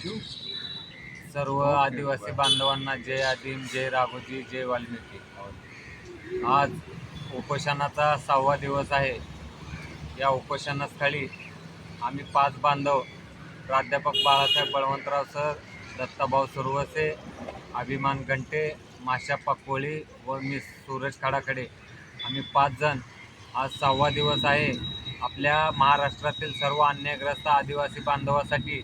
सर्व आदिवासी बांधवांना जय आदिम जय राघोजी जय वाल्मिकी. आज उपोषणाचा सहावा दिवस आहे. या उपोषणास्थळी आम्ही पाच बांधव प्राध्यापक बाळासाहेब बळवंतराव सर दत्ताभाऊ सुरवसे अभिमान घंटे माशाप्पा कोळी व मी सूरज खाडाकडे आम्ही पाच जण. आज सहावा दिवस आहे. आपल्या महाराष्ट्रातील सर्व अन्यायग्रस्त आदिवासी बांधवासाठी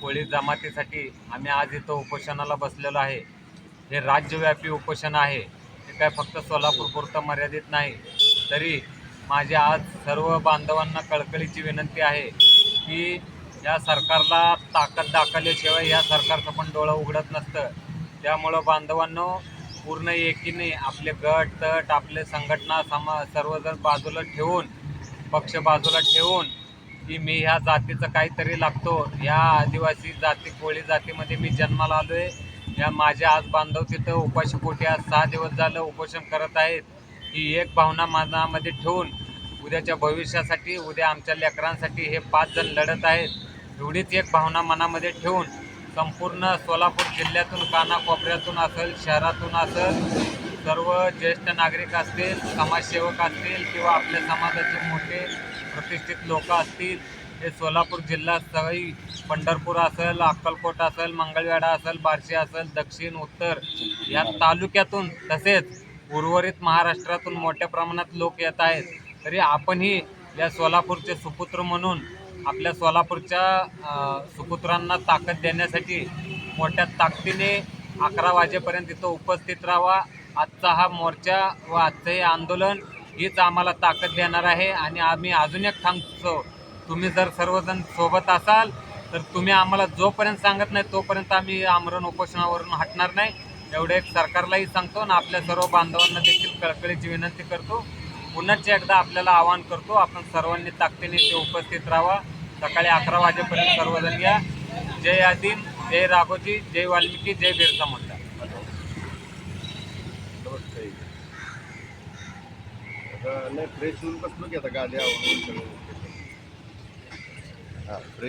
कोळी जमातीसाठी आम्ही आज इथं उपोषणाला बसलेलो आहे. हे राज्यव्यापी उपोषण आहे. हे काय फक्त सोलापूरपुरतं मर्यादित नाही. तरी माझी आज सर्व बांधवांना कळकळीची विनंती आहे की या सरकारला ताकद दाखवल्याशिवाय या सरकारचं पण डोळं उघडत नसतं. त्यामुळं बांधवांनो पूर्ण एकीने आपले गट तट आपले संघटना समा सर्वजण बाजूला ठेवून पक्ष बाजूला ठेवून की मी ह्या जातीचं काहीतरी लागतो. या आदिवासी जाती कोळी जातीमध्ये मी जन्माला आलो आहे या माझे आज बांधव तिथं उपाशीपोटी आज सहा दिवस झालं उपोषण करत आहेत. ही एक भावना मनामध्ये ठेवून उद्याच्या भविष्यासाठी उद्या आमच्या लेकरांसाठी हे पाच जण लढत आहेत. एवढीच एक भावना मनामध्ये ठेवून संपूर्ण सोलापूर जिल्ह्यातून कानाकोपऱ्यातून असेल शहरातून असेल सर्व ज्येष्ठ नागरिक असतील समाजसेवक असतील किंवा आपल्या समाजाचे मोठे प्रतिष्ठित लोक असतील हे सोलापूर जिल्हा सगळी पंढरपूर असेल अक्कलकोट असेल मंगळवेढा असेल बार्शी असेल दक्षिण उत्तर या तालुक्यातून तसेच उर्वरित महाराष्ट्रातून मोठ्या प्रमाणात लोक येत आहेत. तरी आपणही या सोलापूरचे सुपुत्र म्हणून आपल्या सोलापूरच्या सुपुत्रांना ताकद देण्यासाठी मोठ्या ताकदीने अकरा वाजेपर्यंत इथं उपस्थित राहावा आजचा हा मोर्चा व आजचं हे आंदोलन हीच आम्हाला ताकद देणार आहे आणि आम्ही अजून एक सांगतो तुम्ही जर सर्वजण सोबत असाल तर तुम्ही आम्हाला जोपर्यंत सांगत नाही तोपर्यंत आम्ही आमरण उपोषणावरून हटणार नाही. एवढे एक सरकारलाही सांगतो आणि आपल्या सर्व बांधवांना देखील कळकळीची विनंती करतो. पुन्हाच एकदा आपल्याला आवाहन करतो आपण सर्वांनी ताकदीने ते उपस्थित राहावा. सकाळी अकरा वाजेपर्यंत सर्वजण या. जय आदिन जय राघोजी जय वाल्मिकी जय बिरसा मुंडा नाही फ्रेश होऊन बसलो की आता गाडी आवडून सगळं. हां फ्रेश